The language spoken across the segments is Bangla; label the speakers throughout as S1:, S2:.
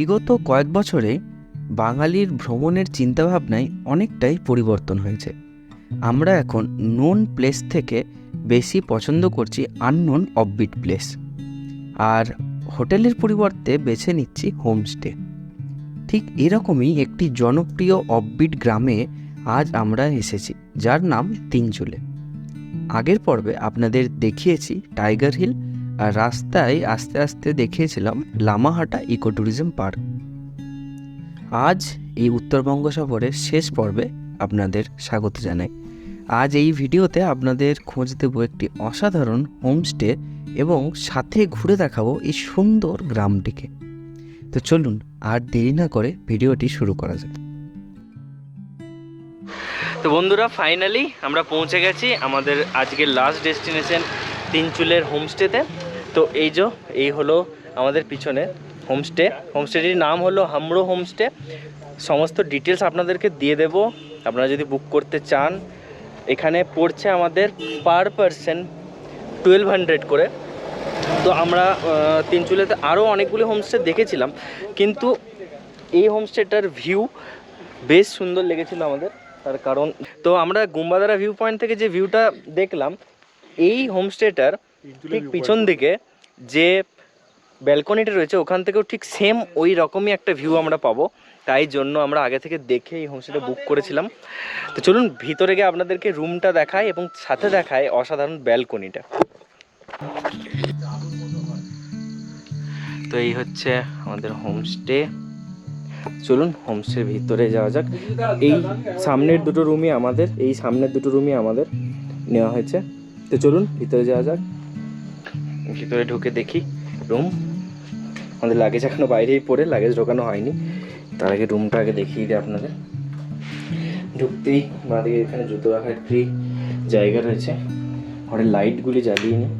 S1: বিগত কয়েক বছরে বাঙালির ভ্রমণের চিন্তাভাবনায় অনেকটাই পরিবর্তন হয়েছে। আমরা এখন নোন প্লেস থেকে বেশি পছন্দ করছি আননোন অফবিট প্লেস আর হোটেলের পরিবর্তে বেছে নিচ্ছি হোমস্টে ঠিক এরকমই একটি জনপ্রিয় অফবিট গ্রামে আজ আমরা এসেছি, যার নাম তিনচুলে। আগের পর্বে আপনাদের দেখিয়েছি টাইগার হিল আর রাস্তায় আস্তে আস্তে দেখিয়েছিলাম লামাহাটা ইকো ট্যুরিজম পার্ক। আজ এই উত্তরবঙ্গ সফরের শেষ পর্বে আপনাদের স্বাগত জানাই। আজ এই ভিডিওতে আপনাদের খোঁজ দেব একটি অসাধারণ হোমস্টে এবং সাথে ঘুরে দেখাবো এই সুন্দর গ্রামটিকে। তো চলুন আর দেরি না করে ভিডিওটি শুরু করা যাক। তো বন্ধুরা ফাইনালি আমরা পৌঁছে গেছি আমাদের আজকের লাস্ট ডেস্টিনেশন তিনচুলের হোমস্টেতে। তো এই যে, এই হলো আমাদের পিছনে হোমস্টে হোমস্টেটির নাম হলো হামরো হোমস্টে সমস্ত ডিটেলস আপনাদেরকে দিয়ে দেব। আপনারা যদি বুক করতে চান, এখানে পড়ছে আমাদের পার পারসন টুয়েলভ হান্ড্রেড করে। তো আমরা তিনচুলেতে আরও অনেকগুলি হোমস্টে দেখেছিলাম। কিন্তু এই হোমস্টেটার ভিউ বেশ সুন্দর লেগেছিল আমাদের। তার কারণ, তো আমরা গুম্বাদারা ভিউ পয়েন্ট থেকে যে ভিউটা দেখলাম, এই হোমস্টেটার ঠিক পিছন দিকে যে ব্যালকনিটা রয়েছে ওখান থেকেও ঠিক সেম ওই রকমই একটা ভিউ আমরা পাবো। তাই জন্য আমরা আগে থেকে দেখে এই হোমস্টেটা বুক করেছিলাম। তো চলুন ভিতরে গিয়ে আপনাদেরকে রুমটা দেখায় এবং সাথে দেখায় অসাধারণ ব্যালকনিটা তো এই হচ্ছে আমাদের হোমস্টে চলুন হোমস্টের ভিতরে যাওয়া যাক। এই সামনের দুটো রুমই আমাদের এই সামনের দুটো রুমই আমাদের নেওয়া হয়েছে। তো চলুন ভিতরে যাওয়া যাক। ভিতরে ঢুকে দেখি রুম। আমাদের লাগেজ এখনও বাইরেই পড়ে লাগেজ ঢোকানো হয়নি। তার আগে রুমটা আগে দেখিয়ে দিই আপনাদের। ঢুকতেই বাঁদিকে এখানে জুতো রাখার একটি জায়গা রয়েছে। ঘরের লাইটগুলি জ্বালিয়ে নিই।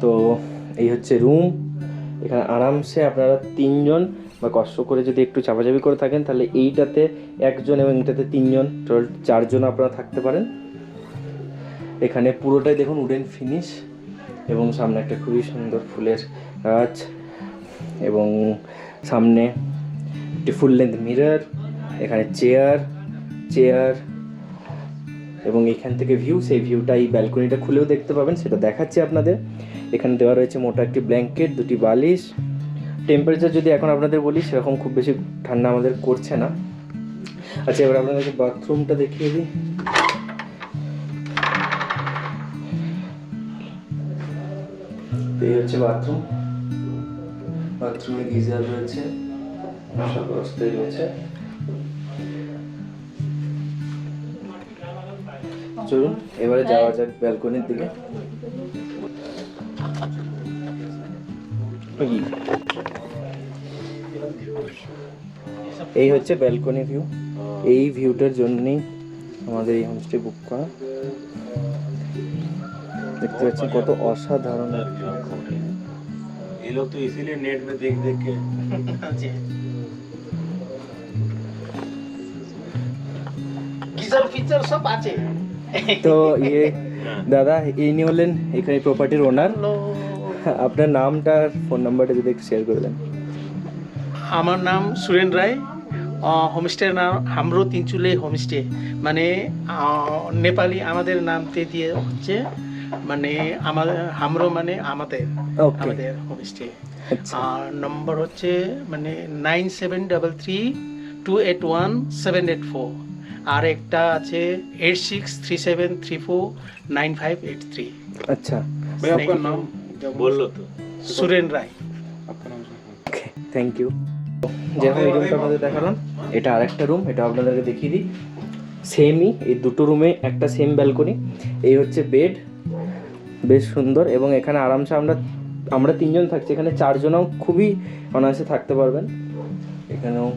S1: তো এই হচ্ছে রুম এখানে আরামসে আপনারা তিনজন বা কষ্ট করে যদি একটু চাপাচাপি করে থাকেন, তাহলে এইটাতে একজন এবং এটাতে তিনজন। টোটাল চারজন আপনারা থাকতে পারেন। এখানে পুরোটাই দেখুন উডেন ফিনিশ এবং সামনে একটা খুবই সুন্দর ফুলের গাছ এবং সামনে একটি ফুল লেন্থ মিরর এখানে চেয়ার চেয়ার এবং এখান থেকে ভিউ সেই ভিউটা এই ব্যালকনিটা খুলেও দেখতে পাবেন, সেটা দেখাচ্ছি আপনাদের। এখানে দেওয়া রয়েছে মোটা একটি ব্ল্যাঙ্কেট দুটি বালিশ। টেম্পারেচার যদি এখন আপনাদের বলি, সেরকম খুব বেশি ঠান্ডা আমাদের করছে না। আচ্ছা এবার আপনাদেরকে বাথরুমটা দেখিয়ে দিই। এই হচ্ছে বাথরুম। বাথরুমে গিজার রয়েছে, সব ব্যবস্থাই রয়েছে। চলুন, এবারে যাওয়া যাক ব্যালকনির দিকে। এই হচ্ছে ব্যালকনি ভিউ। এই ভিউটার জন্যই আমাদের এই হোমস্টে বুক করা। দেখতে পাচ্ছেন কত অসাধারণ এক view।
S2: ये लोग तो इसीलिए नेट में देख देख के
S3: গিজার ফিচার সব আছে
S1: তো ইয়ে দাদা ইনি হলেন এখানে প্রপার্টির ওনার
S3: হ্যালো
S1: আপনার নামটা আর ফোন নাম্বারটা যদি একটু শেয়ার করে দেন
S3: আমার নাম সুরেন রায় হোমস্টের নাম হামরো তিনচুলে হোমস্টে মানে আহ, নেপালি আমাদের নামতে দিয়ে হচ্ছে মানে আমাদের হামরো মানে আমাদের আমাদের হোমস্টে
S1: আচ্ছা।
S3: আর নম্বর হচ্ছে মানে nine seven double three two eight one seven eight four আর একটা আছে eight six three seven three four nine five eight three
S1: আচ্ছা।
S2: আপনার নাম বলল তো।
S3: সুরেন রায়।
S1: আপনার থ্যাংক ইউ যেরকম এই রুমটা আপনাদের দেখালাম। এটা আর একটা রুম এটা আপনাদেরকে দেখিয়ে দিই। সেমই এই দুটো রুমে একটা সেম ব্যালকনি এই হচ্ছে বেড বেশ সুন্দর এবং এখানে আরামসে আমরা আমরা তিনজন থাকছি। এখানে চারজনও খুবই অনায়াসে থাকতে পারবেন। এখানেও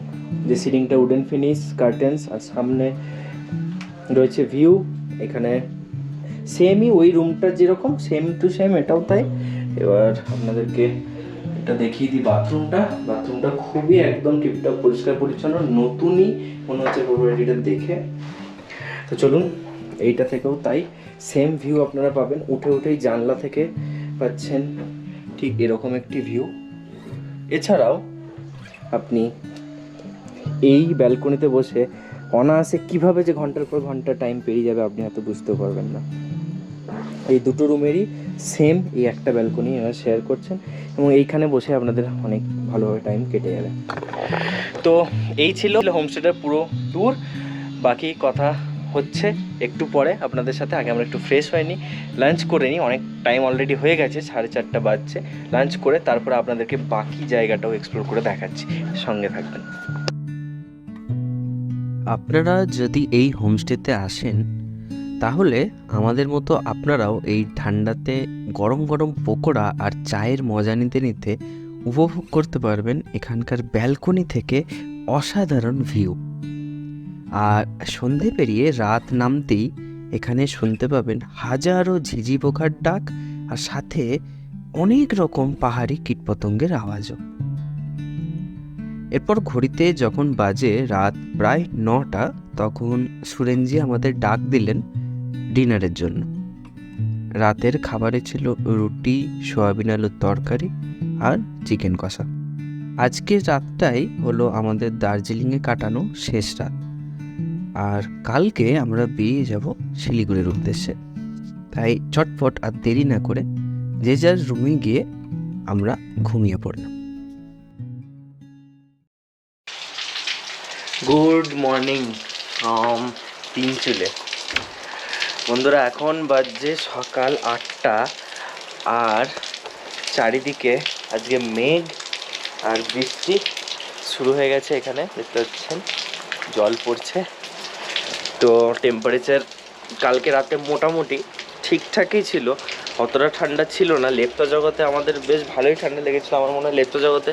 S1: যে সিলিংটা উডেন ফিনিশ কার্টেন্স আর সামনে রয়েছে ভিউ এখানে সেমই ওই রুমটা যেরকম সেম টু সেম এটাও তাই। এবার আপনাদেরকে এটা দেখিয়ে দিই বাথরুমটা বাথরুমটা খুবই একদম টিপটপ পরিষ্কার, পরিচ্ছন্ন, নতুনই মনে হচ্ছে প্রপার্টিটা দেখে। তো চলুন, এইটা থেকেও তাই। সেম ভিউ আপনারা পাবেন। উঠে উঠেই জানলা থেকে পাচ্ছেন ঠিক এরকম একটি ভিউ এছাড়াও আপনি এই ব্যালকনিতে বসে অনায়াসে কীভাবে যে ঘণ্টার পর ঘণ্টা টাইম পেরিয়ে যাবে আপনি হয়তো বুঝতেও পারবেন না। এই দুটো রুমেরই সেম এই একটা ব্যালকনি এরা শেয়ার করছেন এবং এইখানে বসে আপনাদের অনেক ভালোভাবে টাইম কেটে যাবে। তো এই ছিল হোমস্টেটার পুরো ট্যুর বাকি কথা হচ্ছে, একটু পরে। আপনাদের সাথে আগে আমরা একটু ফ্রেশ হয়নি লাঞ্চ করে নিই, অনেক টাইম অলরেডি হয়ে গেছে, সাড়ে চারটা বাজছে। লাঞ্চ করে তারপরে আপনাদেরকে বাকি জায়গাটাও এক্সপ্লোর করে দেখাচ্ছি। সঙ্গে থাকবেন।
S4: আপনারা যদি এই হোমস্টেতে আসেন, তাহলে আমাদের মতো আপনারাও এই ঠান্ডাতে গরম গরম পকোড়া আর চায়ের মজা নিতে নিতে উপভোগ করতে পারবেন এখানকার ব্যালকনি থেকে অসাধারণ ভিউ আর সন্ধে পেরিয়ে রাত নামতেই এখানে শুনতে পাবেন হাজারো ঝিঝি পোকার ডাক আর সাথে অনেক রকম পাহাড়ি কীটপতঙ্গের আওয়াজও। এরপর ঘড়িতে যখন বাজে রাত প্রায় নটা, তখন সুরেনজি আমাদের ডাক দিলেন ডিনারের জন্য। রাতের খাবারে ছিল রুটি, সয়াবিন আলুর তরকারি আর চিকেন কষা। আজকের রাতটাই হলো আমাদের দার্জিলিংয়ে কাটানো শেষ রাত। আর কালকে আমরা বেরিয়ে যাব শিলিগুড়ির উদ্দেশ্যে। তাই চটপট আর দেরি না করে যে যার রুমে গিয়ে আমরা ঘুমিয়ে পড়লাম।
S1: গুড মর্নিং ফ্রম তিনচুলে বন্ধুরা, এখন বাজছে সকাল আটটা আর চারিদিকে আজকে মেঘ আর বৃষ্টি শুরু হয়ে গেছে এখানে, দেখতে পাচ্ছেন? জল পড়ছে। তো টেম্পারেচার কালকে রাতে মোটামুটি ঠিকঠাকই ছিল। অতটা ঠান্ডা ছিল না। লেপ্ত জগতে আমাদের বেশ ভালোই ঠান্ডা লেগেছিলো। আমার মনে হয় লেপ্ত জগতে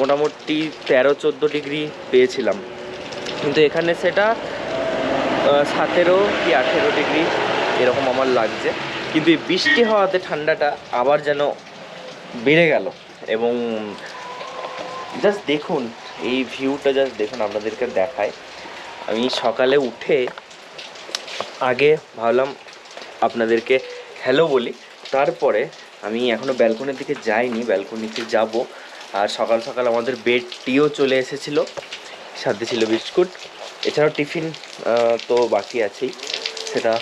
S1: মোটামুটি তেরো, চোদ্দ ডিগ্রি পেয়েছিলাম। কিন্তু এখানে সেটা সতেরো কি আঠেরো ডিগ্রি এরকম আমার লাগছে। কিন্তু এই বৃষ্টি হওয়াতে ঠান্ডাটা আবার যেন বেড়ে গেল। এবং জাস্ট দেখুন, এই ভিউটা জাস্ট দেখুন, আপনাদেরকে দেখায়। আমি সকালে উঠে আগে ভাবলাম আপনাদেরকে হ্যালো বলি। তারপরে আমি এখনও ব্যালকনির দিকে যাইনি ব্যালকনিতে যাব। আর সকাল সকাল আমাদের বেড টিও চলে এসেছিল, সাথে ছিল বিস্কুট। এছাড়াও টিফিন তো বাকি আছেই। সেটা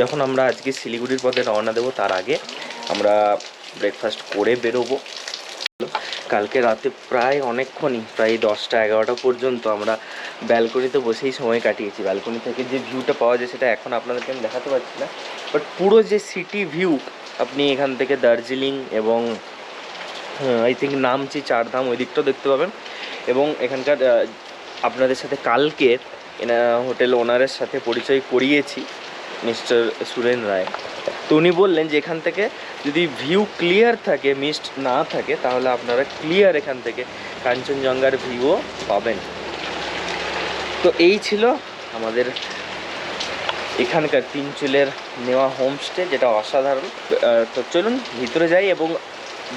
S1: যখন আমরা আজকে শিলিগুড়ির পথে রওনা দেবো, তার আগে আমরা ব্রেকফাস্ট করে বেরোবো। কালকে রাতে প্রায় অনেকক্ষণই, প্রায় দশটা, এগারোটা পর্যন্ত আমরা ব্যালকনিতে বসেই সময় কাটিয়েছি। ব্যালকনি থেকে যে ভিউটা পাওয়া যায় সেটা এখন আপনাদেরকে আমি দেখাতে পারছি না। বাট পুরো যে সিটি ভিউ আপনি এখান থেকে দার্জিলিং এবং আই থিঙ্ক নামচি, চারধাম ওই দিকটাও দেখতে পাবেন। এবং এখানকার আপনাদের সাথে কালকে হোটেল ওনারের সাথে পরিচয় করিয়েছি, মিস্টার সুরেন রায়। তো উনি বললেন যে এখান থেকে যদি ভিউ ক্লিয়ার থাকে মিস্ট না থাকে, তাহলে আপনারা ক্লিয়ার এখান থেকে কাঞ্চনজঙ্ঘার ভিউও পাবেন। তো এই ছিল আমাদের এখানকার তিনচুলের নেওয়া হোমস্টে যেটা অসাধারণ। তো চলুন ভিতরে যাই এবং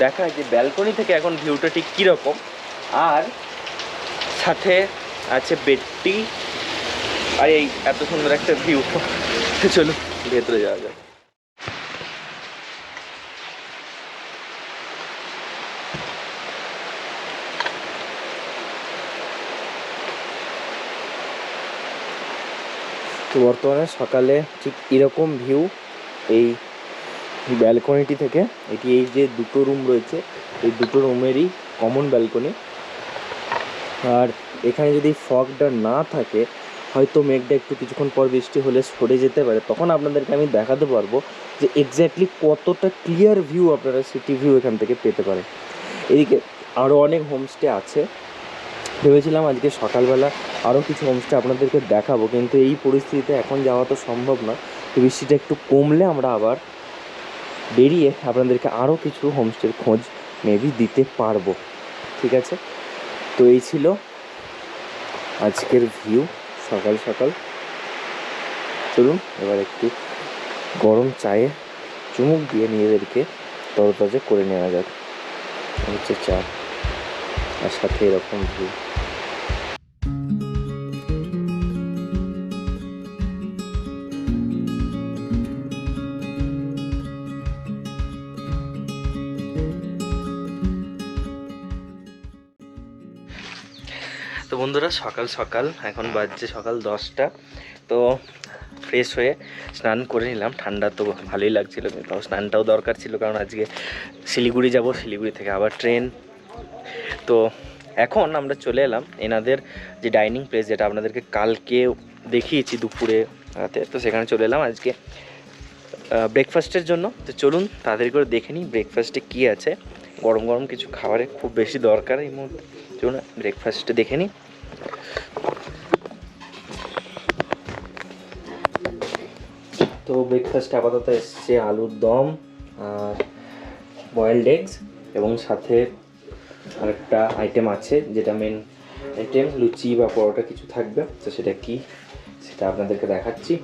S1: দেখা যে ব্যালকনি থেকে এখন ভিউটা ঠিক কীরকম। আর সাথে আছে বেডটি। আর, এই এত সুন্দর একটা ভিউ চলুন, ভেতরে যাওয়া যাক। তো বর্তমানে সকালে ঠিক এরকম ভিউ এই ব্যালকনিটি থেকে। এটি এই যে দুটো রুম রয়েছে, এই দুটো রুমেরই কমন ব্যালকনি আর এখানে যদি ফগটা না থাকে, হয়তো মেঘটা একটু কিছুক্ষণ পর বৃষ্টি হলে সরে যেতে পারে। তখন আপনাদেরকে আমি দেখাতে পারব যে এক্স্যাক্টলি কতটা ক্লিয়ার ভিউ আপনারা সিটি ভিউ এখান থেকে পেতে পারেন। এদিকে আরও অনেক হোমস্টে আছে। ভেবেছিলাম আজকে সকালবেলা আরও কিছু হোমস্টে আপনাদেরকে দেখাবো, কিন্তু এই পরিস্থিতিতে এখন যাওয়া তো সম্ভব না। তো বৃষ্টিটা একটু কমলে আমরা আবার বেরিয়ে আপনাদেরকে আরও কিছু হোমস্টের খোঁজ মেবি দিতে পারব। ঠিক আছে? তো এই ছিল আজকের ভিউ সকাল সকাল। চলুন, এবার একটু গরম চায়ে চুমুক দিয়ে নিজেদেরকে তরতাজা করে নেওয়া যাক। হচ্ছে চা আর সাথে এরকম ভিউ বন্ধুরা, সকাল সকাল, এখন বাজছে সকাল দশটা। তো ফ্রেশ হয়ে স্নান করে নিলাম। ঠান্ডা তো ভালোই লাগছিল কিন্তু স্নানটাও দরকার ছিল, কারণ আজকে শিলিগুড়ি যাব, শিলিগুড়ি থেকে আবার ট্রেন তো এখন আমরা চলে এলাম এনাদের যে ডাইনিং প্লেস যেটা আপনাদেরকে কালকে দেখিয়েছি দুপুরে রাতে। তো সেখানে চলে এলাম আজকে ব্রেকফাস্টের জন্য। তো চলুন তাড়াতাড়ি করে দেখে নিই ব্রেকফাস্টে কী আছে। গরম গরম কিছু খাবারের খুব বেশি দরকার এই মুহূর্তে। চলুন ব্রেকফাস্টে দেখে নিই। তো ব্রেকফাস্ট আপাতত এসছে আলুর দম আর বয়েলড এগস এবং সাথে আরেকটা আইটেম আছে যেটা মেন আইটেম লুচি বা পরোটা কিছু থাকবে। তো সেটা কি? সেটা আপনাদেরকে দেখাচ্ছি।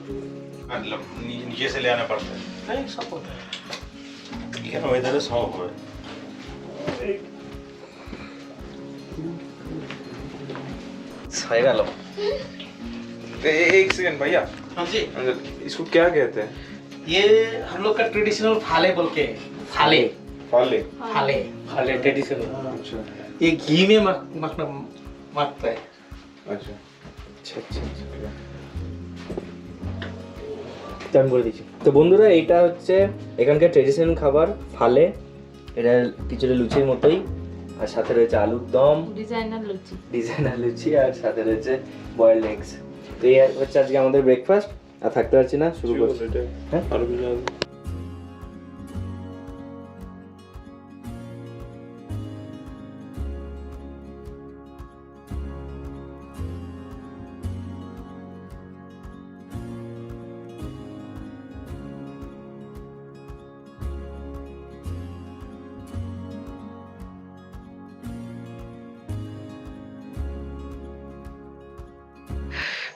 S2: আনা
S3: পারতে সব
S2: হবে
S1: হয়ে গেল
S5: ए- एक सेकंड भैया
S3: हाँ जी
S5: इसको क्या कहते हैं
S3: ये हम लोग का ट्रेडिशनल फाले बोल के फाले
S5: फाले
S3: फाले
S1: ভালো ট্রেডিশনাল
S5: अच्छा
S3: ये घी में मख मखना मखता है
S5: अच्छा
S1: আচ্ছা আচ্ছা আচ্ছা টান করে দিচ্ছি তো বন্ধুরা এইটা হচ্ছে এখানকার ট্রেডিশনাল খাবার ফালে এটা কিছুটা লুচির মতোই আর সাথে রয়েছে আলুর দম
S6: ডিজাইনার লুচি।
S1: ডিজাইনার লুচি আর সাথে রয়েছে বয়েলড এগস তো এই হচ্ছে আজকে আমাদের ব্রেকফাস্ট আর থাকতে পারছি না শুরু করছি। হ্যাঁ?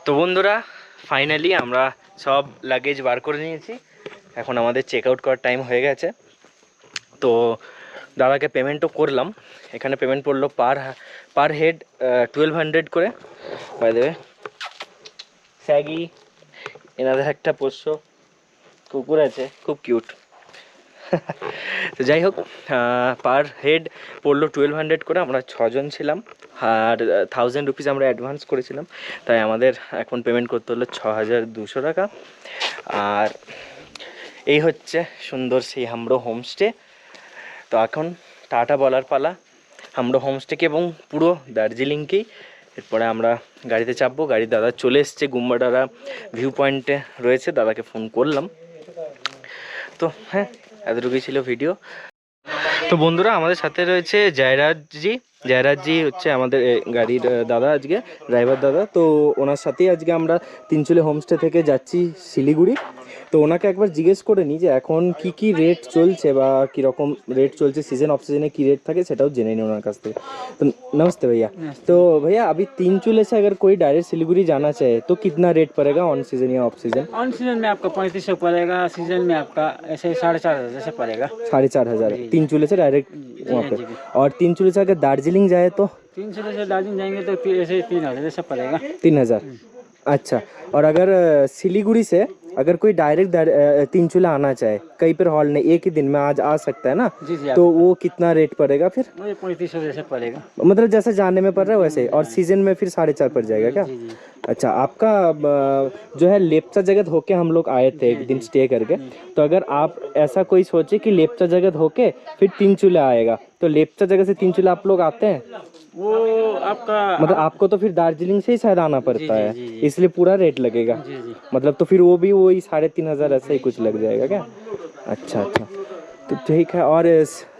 S1: তো বন্ধুরা ফাইনালি আমরা সব লাগেজ বার করে নিয়েছি। এখন আমাদের চেক আউট করার টাইম হয়ে গেছে। তো দাদাকে পেমেন্টও করলাম। এখানে পেমেন্ট পড়ল per per head twelve hundred করে। বাই দেবে স্যাগি এনাদের একটা পোষ্য কুকুর আছে, খুব কিউট তো যাই হোক পার হেড পড়ল টুয়েলভ হান্ড্রেড করে, আমরা ছজন ছিলাম। আর থাউজেন্ড রুপিস আমরা অ্যাডভান্স করেছিলাম। তাই আমাদের এখন পেমেন্ট করতে হলো ছ হাজার দুশো টাকা। আর এই হচ্ছে সুন্দর সেই হামড়ো হোমস্টে তো এখন টাটা বলার পালা। হামড়ো হোমস্টেকে এবং পুরো দার্জিলিংকেই। এরপরে আমরা গাড়িতে চাপবো। গাড়ির দাদা চলে এসছে গুম্বাডারা ভিউ পয়েন্টে রয়েছে। দাদাকে ফোন করলাম। তো হ্যাঁ এতটুকুই ছিল ভিডিও। তো বন্ধুরা আমাদের সাথে রয়েছে জয়রাজজি। জয়রাজজি হচ্ছে আমাদের এ, গাড়ির আহ, দাদা আজকে ড্রাইভার দাদা তো ওনার সাথেই আজকে আমরা তিনচুলে হোমস্টে থেকে যাচ্ছি শিলিগুড়ি তো ওনাকে একবার জিজ্ঞেস করে নিই যে এখন কি কি রেট চলছে বা কীরকম রেট চলছে সিজন অফ সিজনে কি रेट থাকে সেটাও জেনে নিই ওনার কাছ থেকে तो नमस्ते भैया तो भैया अभी तीन चूल्हे से अगर कोई डायरेक्ट सिलीगुड़ी जाना चाहे तो कितना रेट पड़ेगा ऑन सीजन या ऑफ सीजन
S7: ऑन सीजन में आपका पैंतीस सौ पड़ेगा सीजन में आपका ऐसे साढ़े चार हजार से पड़ेगा
S1: साढ़े चार हजार तीन चूल्हे से डायरेक्ट वहाँ पे
S7: जी, जी।
S1: और तीन चूल्हे से अगर दार्जिलिंग जाए तो?
S7: तीन सौ से दार्जिलिंग जाएँगे तो ऐसे तीन हज़ार से पड़ेगा।
S1: तीन हज़ार। अच्छा। और अगर सिलीगुड़ी से अगर कोई डायरेक्ट तीन चूल्हा आना चाहे कहीं पर हॉल नहीं एक ही दिन में आज आ सकता है ना?
S7: जी जी
S1: तो वो कितना रेट पड़ेगा फिर?
S7: पैंतीस सौ जैसे पड़ेगा।
S1: मतलब जैसे जाने में पड़ रहा है वैसे। और सीज़न में फिर साढ़े चार पड़ जाएगा क्या?
S7: जी जी।
S1: अच्छा आपका जो है लेपचा जगत होके हम लोग आए थे एक दिन स्टे करके तो अगर आप ऐसा कोई सोचे कि लेपचा जगत होके फिर तीन चूल्हा आएगा तो लेपचा जगह से तीन चूल्हा आप लोग आते हैं?
S7: वो आपका
S1: मतलब आपको तो फिर दार्जिलिंग से ही शायद आना पड़ता है। इसलिए पूरा रेट लगेगा।
S7: जी जी।
S1: मतलब तो फिर वो भी वही साढ़े तीन हज़ार ऐसा ही कुछ लग जाएगा क्या? अच्छा अच्छा। तो ठीक है और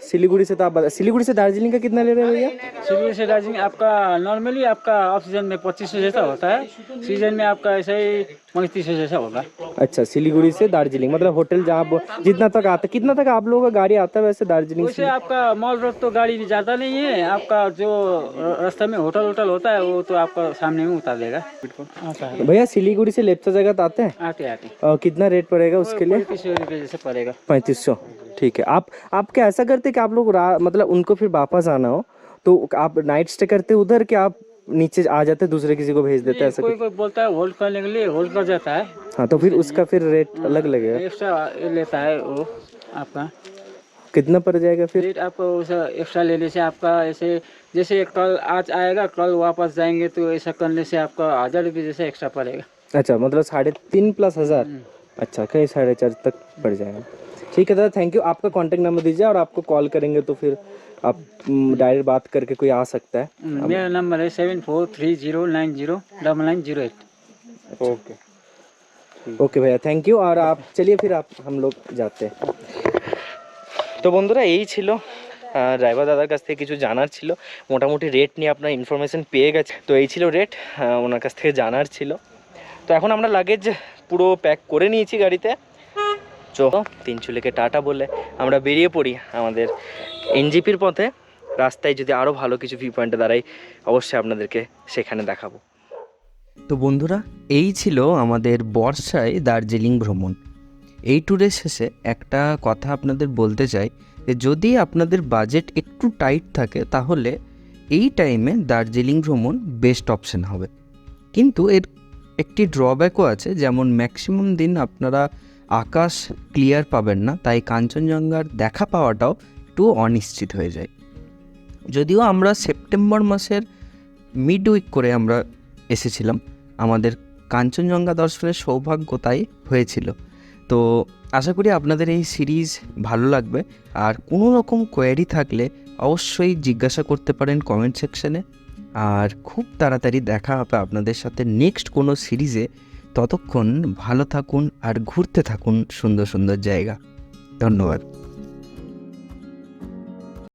S1: सिलीगुड़ी से तो आप बता सिलीगुड़ी से दार्जिलिंग का कितना ले रहे हैं भैया?
S7: सिविल से दार्जिलिंग आपका नॉर्मली आपका ऑफ़ सीज़न में पच्चीस सौ जैसा होता है सीज़न में आपका ऐसे ही पैंतीस सौ जैसा होगा।
S1: अच्छा सिलीगुड़ी से दार्जिलिंग मतलब होटल जहाँ आप- जितना तक आता कितना तक आप लोगों का गाड़ी आता है वैसे दार्जिलिंग से?
S7: आपका मॉल रोड तो गाड़ी जाता नहीं है आपका जो रास्ते में होटल वोटल होता है वो तो आपका सामने में उतार देगा। आता
S1: भैया सिलीगुड़ी से लेप्चा जगह आते हैं?
S7: आते आते
S1: और कितना रेट पड़ेगा उसके लिए?
S7: पैंतीस सौ जैसे पड़ेगा।
S1: पैंतीस सौ। ठीक है। आप आप क्या ऐसा करते कि आप लोग मतलब उनको फिर वापस आना हो? तो आप नाइट स्टे करते उधर कि आप नीचे आ जाते दूसरे किसी को भेज देते ऐसा
S7: कोई कोई बोलता है होल्ड करने के लिए होल्ड कर जाता है।
S1: हाँ तो फिर उसका फिर रेट अलग लगेगा।
S7: एक्स्ट्रा लेता है वो आपका।
S8: कितना पड़ जाएगा फिर?
S7: रेट आपको एक्स्ट्रा लेने से आपका ऐसे जैसे कल आज आएगा कल वापस जाएँगे तो ऐसा करने से आपका हज़ार रुपये जैसे एक्स्ट्रा पड़ेगा।
S8: अच्छा मतलब साढ़े तीन प्लस हज़ार?
S7: हम्म।
S8: अच्छा कहीं साढ़े चार तक पड़ जाएगा। ठीक है दादा थैंक यू आपका कांटेक्ट नंबर दीजिए और आपको कॉल करेंगे तो फिर आप डायरेक्ट बात करके कोई आ सकता है
S7: मेरा नंबर है seven four three zero nine zero double nine zero eight
S2: okay
S8: okay ভাইয়া থ্যাংক ইউ আর আপ চলিয়ে ফির আপ হাম লোক যাতে তো বন্ধুরা এই ছিল ড্রাইভার দাদার কাছ থেকে কিছু জানার ছিল মোটামুটি রেট নিয়ে আপনার ইনফরমেশন পেয়ে গেছে তো এই ছিল রেট ওনার কাছ থেকে জানার ছিল তো এখন আমরা লাগেজ পুরো প্যাক করে নিয়েছি গাড়িতে চো, তিন চুলেকে টাটা বলে আমরা বেরিয়ে পড়ি আমাদের এনজিপির পথে। রাস্তায় যদি আরও ভালো কিছু ভিউ পয়েন্টে দাঁড়াই, অবশ্যই আপনাদেরকে সেখানে দেখাবো।
S1: তো বন্ধুরা, এই ছিল আমাদের বর্ষায় দার্জিলিং ভ্রমণ। এই ট্যুরের শেষে একটা কথা আপনাদের বলতে চাই যে, যদি আপনাদের বাজেট একটু টাইট থাকে, তাহলে এই টাইমে দার্জিলিং ভ্রমণ বেস্ট অপশন হবে। কিন্তু এর একটি ড্রব্যাকও আছে, যেমন ম্যাক্সিমাম দিন আপনারা আকাশ ক্লিয়ার পাবেন না, তাই কাঞ্চনজঙ্ঘার দেখা পাওয়াটাও একটু অনিশ্চিত হয়ে যায়। যদিও আমরা সেপ্টেম্বর মাসের মিড উইক করে আমরা এসেছিলাম, আমাদের কাঞ্চনজঙ্ঘা দর্শনের সৌভাগ্য তাই হয়েছিল। তো আশা করি আপনাদের এই সিরিজ ভালো লাগবে, আর কোনো রকম কোয়ারি থাকলে অবশ্যই জিজ্ঞাসা করতে পারেন কমেন্ট সেকশনে আর খুব তাড়াতাড়ি দেখা হবে আপনাদের সাথে নেক্সট কোনো সিরিজে। ততক্ষণ ভালো থাকুন আর ঘুরতে থাকুন সুন্দর সুন্দর জায়গা। ধন্যবাদ।